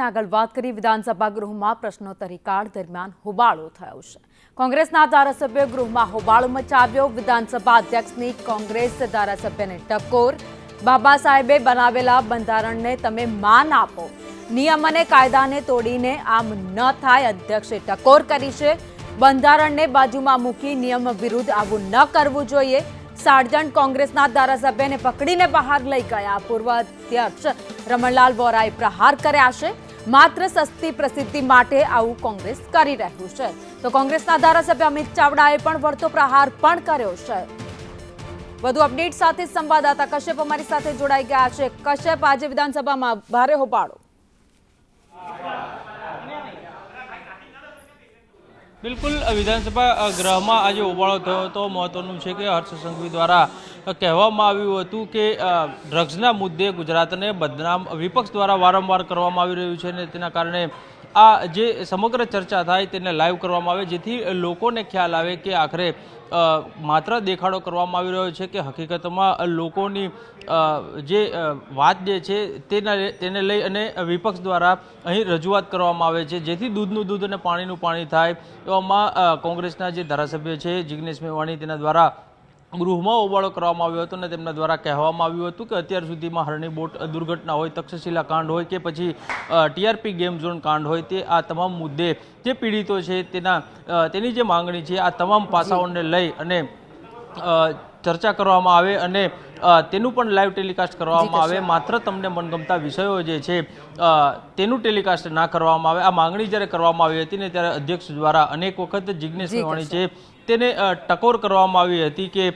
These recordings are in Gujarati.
આગળ વાત કરી વિધાનસભા ગૃહમાં પ્રશ્નોત્તરી કાળ દરમિયાન હોબાળો થયો છે. કોંગ્રેસના ધારાસભ્ય ગૃહમાં હોબાળો મચાવ્યો. વિધાનસભા અધ્યક્ષની કોંગ્રેસ ધારાસભ્યને ટકોર. બાબા સાહેબે બનાવેલા બંધારણને તમે માન આપો. નિયમ અને કાયદાને તોડીને આમ ન થાય અધ્યક્ષે ટકોર કરી છે. બંધારણને બાજુમાં મૂકી નિયમ વિરુદ્ધ આવું ન કરવું જોઈએ. સાર્જન્ટ કોંગ્રેસના ધારાસભ્યને પકડીને બહાર લઈ ગયા પૂર્વ અધ્યક્ષ રમણલાલ વોરાએ પ્રહાર કર્યા છે. માત્ર સસ્તી પ્રસિદ્ધિ માટે આવું કોંગ્રેસ કરી રહ્યું છે. તો કોંગ્રેસના ધારાસભ્ય અમિત ચાવડાએ પણ વળતો પ્રહાર પણ કર્યો છે. વધુ અપડેટ સાથે સંવાદદાતા કશ્યપ અમારી સાથે જોડાઈ ગયા છે. કશ્યપ, આજે વિધાનસભામાં ભારે હોબાળો. બિલકુલ વિધાનસભા ગૃહમાં આજે હોબાળો થયો હતો મહત્વનું છે કે હર્ષ સંઘવી દ્વારા કહેવામાં આવ્યું હતું કે ડ્રગ્સના મુદ્દે ગુજરાતને બદનામ વિપક્ષ દ્વારા વારંવાર કરવામાં આવી રહ્યું છે અને તેના કારણે આ જે સમગ્ર ચર્ચા થાય તેને લાઈવ કરવામાં આવે, જેથી લોકોને ખ્યાલ આવે કે આખરે માત્ર દેખાડો કરવામાં આવી રહ્યો છે કે હકીકતમાં લોકોની જે વાત જે છે તેના તેને લઈ અને વિપક્ષ દ્વારા અહીં રજૂઆત કરવામાં આવે છે, જેથી દૂધનું દૂધ અને પાણીનું પાણી થાય. એવામાં કોંગ્રેસના જે ધારાસભ્ય છે જિગ્નેશ મેવાણી તેના દ્વારા ગૃહમાં હોબાળો કરવામાં આવ્યો હતો અને તેમના દ્વારા કહેવામાં આવ્યું હતું કે અત્યાર સુધીમાં હરણી બોટ દુર્ઘટના હોય, તક્ષશિલા કાંડ હોય કે પછી ટીઆરપી ગેમ ઝોન કાંડ હોય, તે આ તમામ મુદ્દે જે પીડિતો છે તેના તેની જે માંગણી છે, આ તમામ પાસાઓને લઈ અને ચર્ચા કરવામાં આવે અને તેનું પણ લાઈવ ટેલિકાસ્ટ કરવામાં આવે. માત્ર તમને મનગમતા વિષયો જે છે તેનું ટેલિકાસ્ટ ના કરવામાં આવે. આ માંગણી જ્યારે કરવામાં આવી હતી ને ત્યારે અધ્યક્ષ દ્વારા અનેક વખત જિજ્ઞેશ મેવાણી છે. તેને ટકોર કરવામાં આવી હતી કે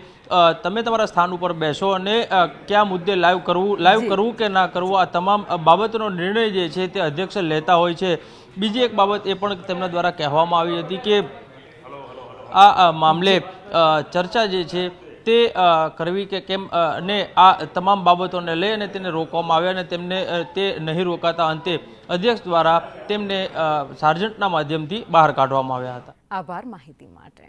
તમે તમારા સ્થાન ઉપર બેસો અને કયા મુદ્દે લાઈવ કરવું લાઈવ કરવું કે ના કરવું આ તમામ બાબતનો નિર્ણય જે છે તે અધ્યક્ષ લેતા હોય છે. બીજી એક બાબત એ પણ તેમના દ્વારા કહેવામાં આવી હતી કે આ મામલે ચર્ચા જે છે તે કરવી કે કેમ અને આ તમામ બાબતોને લઈ અને તેને રોકવામાં આવ્યા અને તેમને તે નહીં રોકાતા અંતે અધ્યક્ષ દ્વારા તેમને સાર્જન્ટના માધ્યમથી બહાર કાઢવામાં આવ્યા હતા. આભાર માહિતી માટે.